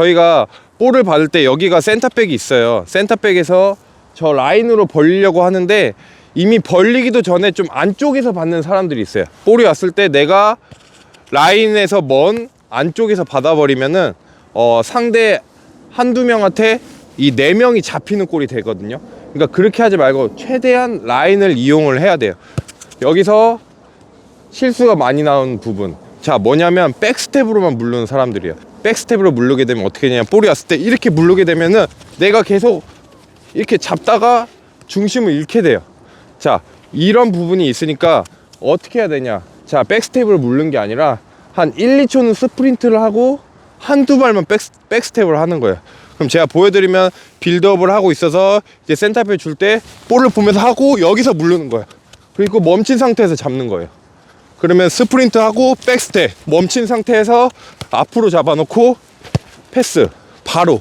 저희가 볼을 받을 때 여기가 센터백이 있어요. 센터백에서 저 라인으로 벌리려고 하는데 이미 벌리기도 전에 좀 안쪽에서 받는 사람들이 있어요. 볼이 왔을 때 내가 라인에서 먼 안쪽에서 받아버리면은 어, 상대 한두 명한테 이 네 명이 잡히는 꼴이 되거든요. 그러니까 그렇게 하지 말고 최대한 라인을 이용을 해야 돼요. 여기서 실수가 많이 나오는 부분. 자, 뭐냐면 백스텝으로만 물르는 사람들이에요. 백스텝으로 물르게 되면 어떻게 되냐면 볼이 왔을 때 이렇게 물르게 되면은 내가 계속 이렇게 잡다가 중심을 잃게 돼요. 자, 이런 부분이 있으니까 어떻게 해야 되냐? 자, 백스텝을 물는 게 아니라 한 1, 2초는 스프린트를 하고 한두 발만 백, 백스텝을 하는 거예요. 그럼 제가 보여드리면 빌드업을 하고 있어서 이제 센터백 줄 때 볼을 보면서 하고 여기서 물르는 거예요. 그리고 멈춘 상태에서 잡는 거예요. 그러면 스프린트 하고 백스텝 멈춘 상태에서 앞으로 잡아놓고 패스. 바로